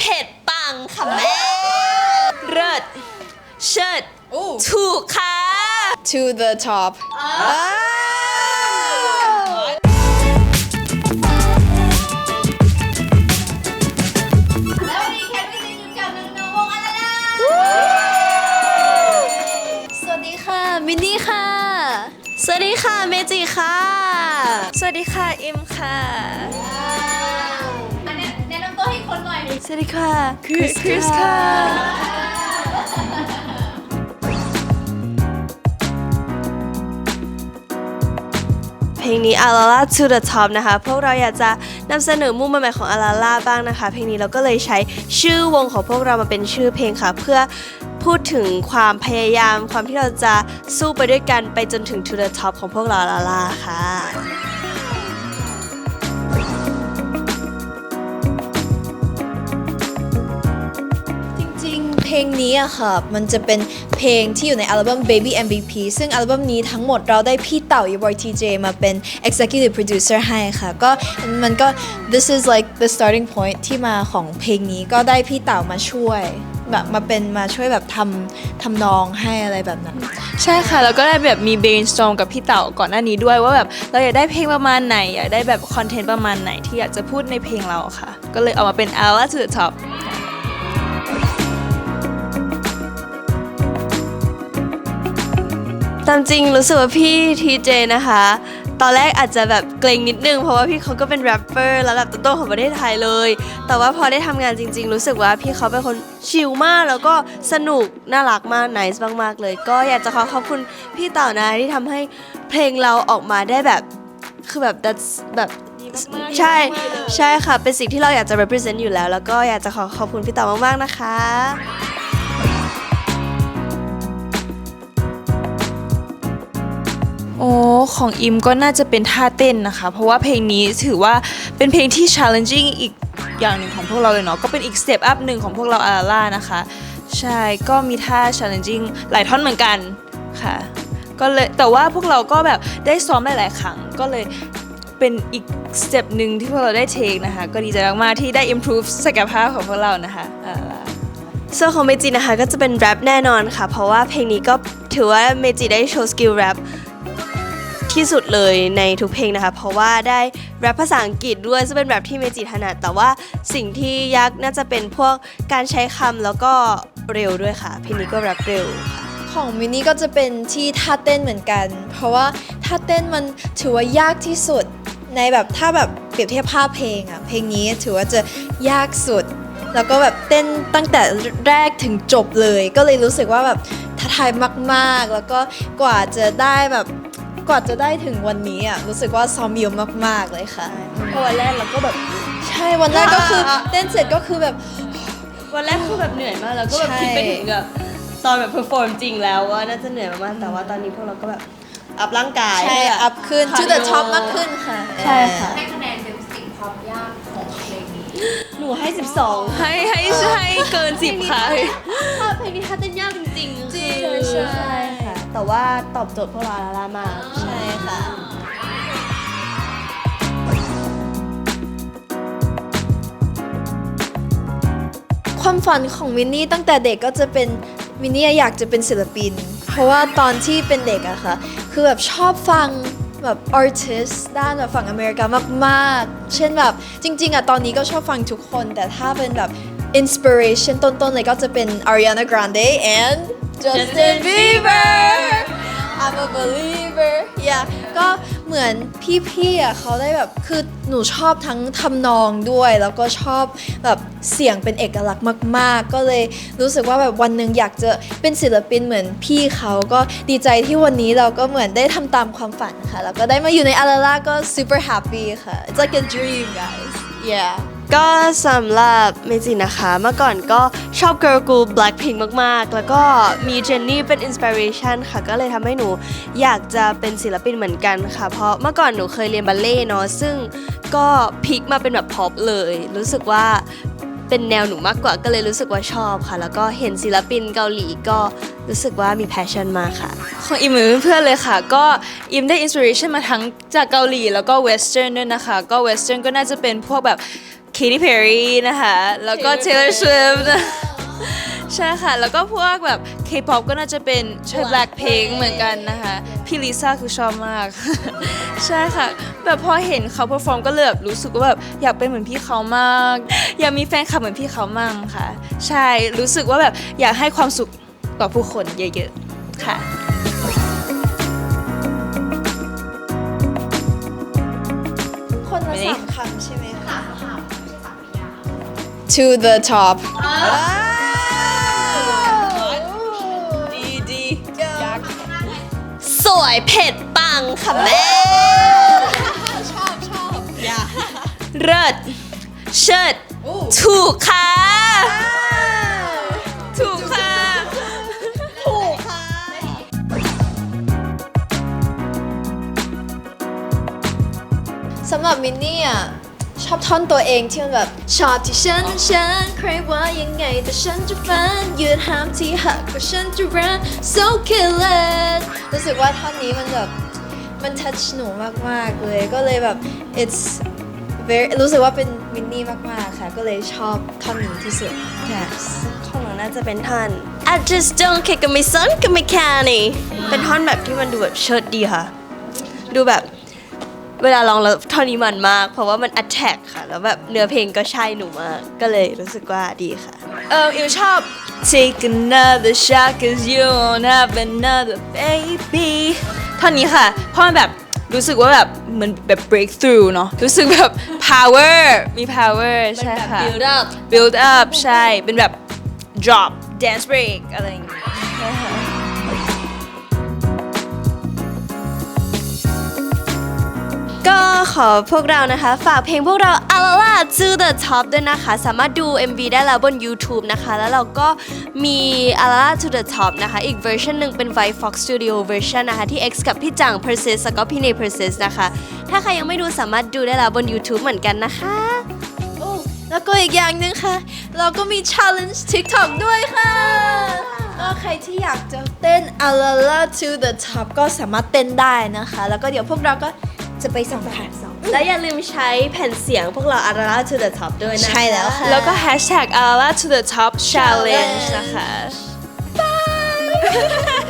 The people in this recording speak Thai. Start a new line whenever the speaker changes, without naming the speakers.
เผ็ดปังค่ะแม่ เลิศเชิดถูกค่ะ
to the top
แล้ววันนี้แคทก็จะอยู่กับหนึ่งหนึ่งวงอะไรนะ
สวัสดีค่ะ มินนี่ค่ะ
สวัสดีค่ะ เมจิค่ะ สวัสดีค่ะ อิมค่ะ สวัสดีค่ะคริสคริสค่ะเพลงนี้ a l a l a to the top นะคะ พวกเราอยากจะนำเสนอมุมใหม่ๆของ a l a l a บ้างนะคะ เพลงนี้เราก็เลยใช้ชื่อวงของพวกเรามาเป็นชื่อเพลงค่ะ เพื่อพูดถึงความพยายามความที่เราจะสู้ไปด้วยกันไปจนถึง to the top ของพวกเรา a l a l a ค่ะ
งๆเพลงนี้อะค่ะ มันจะเป็นเพลงที่อยู่ในอัลบั้ม Baby MVP ซึ่งอัลบั้มนี้ทั้งหมดเราได้พี่เต่า y o y TJ มาเป็น Executive Producer ให้ค่ะ ก็มันก็ this is like the starting point ที่มาของเพลงนี้ก็ได้พี่เต่ามาช่วยแบบมาเป็นมาช่วยแบบทำทำนองให้อะไรแบบนั้น
ใช่ค่ะ แล้วก็ได้แบบมี brainstorm กับพี่เต๋าก่อนหน้านี้ด้วยว่าแบบเราอยากได้เพลงประมาณไหน อยากได้แบบคอนเทนต์ประมาณไหนที่อยากจะพูดในเพลงเราค่ะ ก็เลยเอามาเป็น Ala to the top
ตามจริงรู้สึกว่าพี่ทีเจนะคะ ตอนแรกอาจจะแบบเกรงนิดนึง เพราะว่าพี่เขาก็เป็นแรปเปอร์ระดับต้นๆของประเทศไทยเลย แต่ว่าพอได้ทำงานจริง ๆ รู้สึกว่าพี่เขาเป็นคนชิลมาก แล้วก็สนุกน่ารักมากน c e มากๆเลย ก็อยากจะขอขอบคุณพี่เต่านะที่ทำให้เพลงเราออกมาได้แบบคือแบบ that's แบบใช่ใช่ค่ะเป็นสิ่งที่เราอยากจะ represent อยู่แล้ว แล้วก็อยากจะขอขอบคุณพี่เต่ามากๆนะคะ
โอ้ของอิมก็น่าจะเป็นท่าเต้นนะคะ เพราะว่าเพลงนี้ถือว่าเป็นเพลงที่ challenging อีกอย่างหนึ่งของพวกเราเลยเนาะก็เป็นอีก step up หนึ่งของพวกเราอาร่านะคะ ใช่ก็มีท่า challenging หลายท่อนเหมือนกันค่ะ ก็เลยแต่ว่าพวกเราก็แบบได้ซ้อมหลายๆครั้งก็เลยเป็นอีกสเต็ปหนึ่งที่พวกเราได้เทคนะคะ ก็ดีใจมากๆที่ได้ improve ศักยภาพของพวกเรานะคะอาร่า
ส่วนของเมจินะคะก็จะเป็นแรปแน่นอนค่ะ เพราะว่าเพลงนี้ก็ถือว่าเมจิได้โชว์สกิลแรป ที่สุดเลยในทุกเพลงนะคะ เพราะว่าได้แรปภาษาอังกฤษด้วยซึ่งเป็นแรปที่เมจิถนัด แต่ว่าสิ่งที่ยากน่าจะเป็นพวกการใช้คำแล้วก็เร็วด้วยค่ะ เพลงนี้ก็แรปเร็วค่ะ
ของมินนี่ก็จะเป็นที่ท่าเต้นเหมือนกัน เพราะว่าท่าเต้นมันถือว่ายากที่สุดในแบบถ้าแบบเปรียบเทียบภาพเพลงอะเพลงนี้ถือว่าจะยากสุด แล้วก็แบบเต้นตั้งแต่แรกถึงจบเลย ก็เลยรู้สึกว่าแบบท้าทายมาก ๆ แล้วก็กว่าจะได้แบบ กว่าจะได้ถึงวันนี้อะรู้สึกว่าซ้อมเยอะมากๆเลยค่ะ
เพราะวันแรกเราก็แบบ
ใช่วันแรกก็คือเต้นเสร็จก็คือแบบ
วันแรกคือแบบเหนื่อยมากแล้วก็แบบ
ใช่
คิดไปถึงแบบตอนแบบเพอร์ฟอร์มจริงแล้วว่าน่าจะเหนื่อยมากๆแต่ว่าตอนนี้พวกเราก็แบบอัพร่างกาย
ใช่
แบบ
อัพขึ้น to the top มากขึ้นค่ะ
ใช่ค่ะ
ให้คะแนนเป็นสิ่งความยากของเพลงนี้
หนูให้ 12
ให้ให้ให้เกินสิบค่ะ
ค่ะเพลงนี้ท่าเต้นยากจริงๆ
จริง
คือ
ใช่
ใช่ค่ะแต่ว่าตอบโจทย์พวกเราแล้วล่ะมาก
ใช่ ค่ะความฝันของมินนี่ตั้งแต่เด็กก็จะเป็นมินนี่อยากจะเป็นศิลปิน เพราะว่าตอนที่เป็นเด็กอะค่ะ คือแบบชอบฟังแบบ artist ด้านแบบฝั่งอเมริกามากๆ เช่นแบบจริง ๆอะตอนนี้ก็ชอบฟังทุกคน แต่ถ้าเป็นแบบ inspiration ต้นๆเลยก็จะเป็น Ariana Grande and Justin Bieber I'm a believer yeah ก็เหมือนพี่ๆอะเขาได้แบบคือหนูชอบทั้งทำนองด้วย แล้วก็ชอบแบบเสียงเป็นเอกลักษณ์มาก ๆ ก็เลยรู้สึกว่าแบบวันหนึ่งอยากจะเป็นศิลปินเหมือนพี่เขาก็ดีใจที่วันนี้เราก็เหมือนได้ทำตามความฝันค่ะ แล้วก็ได้มาอยู่ในอาราล่าก็ super happy ค่ะ it's like a dream guys yeah
ก็สำหรับเมจินะคะ เมื่อก่อนก็ชอบ girl group Blackpink มาก ๆ แล้วก็มีเจนนี่เป็น inspiration ค่ะ ก็เลยทำให้หนูอยากจะเป็นศิลปินเหมือนกันค่ะ เพราะเมื่อก่อนหนูเคยเรียนบัลเล่ต์เนาะ ซึ่งก็พลิกมาเป็นแบบพ็อปเลย รู้สึกว่าเป็นแนวหนูมากกว่า ก็เลยรู้สึกว่าชอบค่ะ แล้วก็เห็นศิลปินเกาหลีก็รู้สึกว่ามี passion มากค่ะ
ของอิมเหมือนเพื่อนเลยค่ะ ก็อิมได้อินสปิเรชันมาทั้งจากเกาหลี แล้วก็เวสเทิร์นด้วยนะคะ ก็เวสเทิร์นก็น่าจะเป็นพวกแบบ Katy Perry นะคะ แล้วก็ Taylor Swift ใช่ค่ะ แล้วก็พวกแบบ K-pop ก็น่าจะเป็นใช่ Blackpink เหมือนกันนะคะ พี่ลิซ่าคือชอบมาก ใช่ค่ะ แบบพอเห็นเขาเพอร์ฟอร์มก็เลยแบบรู้สึกว่าแบบอยากเป็นเหมือนพี่เขามาก อยากมีแฟนคลับเหมือนพี่เขามั่งค่ะ ใช่ รู้สึกว่าแบบอยากให้ความสุขต่อผู้คนเยอะๆ ค่ะ
คนละสามคำใช่ไหมคะ to the top
ดีดี
สวยเผ็ดปังค่ะแม่
เลิศเชิดถูกค่ะ ถูกค่ะ
สำหรับมินนี่อะ ชอบท่อนตัวเองที่มันแบบชอบที่ฉันฉันใครว่ายังไงแต่ฉันจะฟันยืดห้ามที่หักก็ฉันจะ run so killer รู้สึกว่าท่อนนี้มันแบบมัน touch หนูมากๆเลยก็เลยแบบ it's very รู้สึกว่าเป็นมินนี่มากๆค่ะ ก็เลยชอบท่อนนี้ที่สุด yes
ของหนูน่าจะเป็นท่อน I just don't care กับไม่สนกับไม่แค่นี้เป็นท่อนแบบที่มันดูแบบเชิดดีค่ะ ดูแบบ เวลาร้องแล้วท่อนนี้มันมาก เพราะว่ามัน attack ค่ะ แล้วแบบเนื้อเพลงก็ใช่หนูมาก ก็เลยรู้สึกว่าดีค่ะ
เอออิวชอบ Take another shot cause you won't have another baby ท่อนนี้ค่ะ เพราะมันแบบรู้สึกว่าแบบเหมือนแบบ breakthrough เนอะรู้สึกแบบ power มี power ใช่ค่ะ
build up
build up ใช่ เป็นแบบ drop dance break อะไรอย่างเงี้ย
ก็ขอพวกเรานะคะ ฝากเพลงพวกเรา a l a l a to the top ด้วยนะคะ สามารถดู MV ได้แล้วบน YouTube นะคะ แล้วเราก็มี a l a l a to the top นะคะ อีกเวอร์ชันหนึ่งเป็น v i Fox Studio version นะคะ ที่ X กับพี่จัง Persis แล้วก็พี่เนย Persis นะคะ ถ้าใครยังไม่ดูสามารถดูได้แล้วบน YouTube เหมือนกันนะคะ
โอ้แล้วก็อีกอย่างหนึ่งค่ะ เราก็มี challenge TikTok ด้วยค่ะก็ใครที่อยากจะเต้น a l l a to the top ก็สามารถเต้นได้นะคะ แล้วก็เดี๋ยวพวกเราก็ จะไปสัมผัสสอง
และอย่าลืมใช้แผ่นเสียงพวกเรา a l a l a to the top ด้วยนะคะ
ใช่แล้วค่ะ
แล้วก็ hashtag Alala to the top challenge นะคะ
Challenge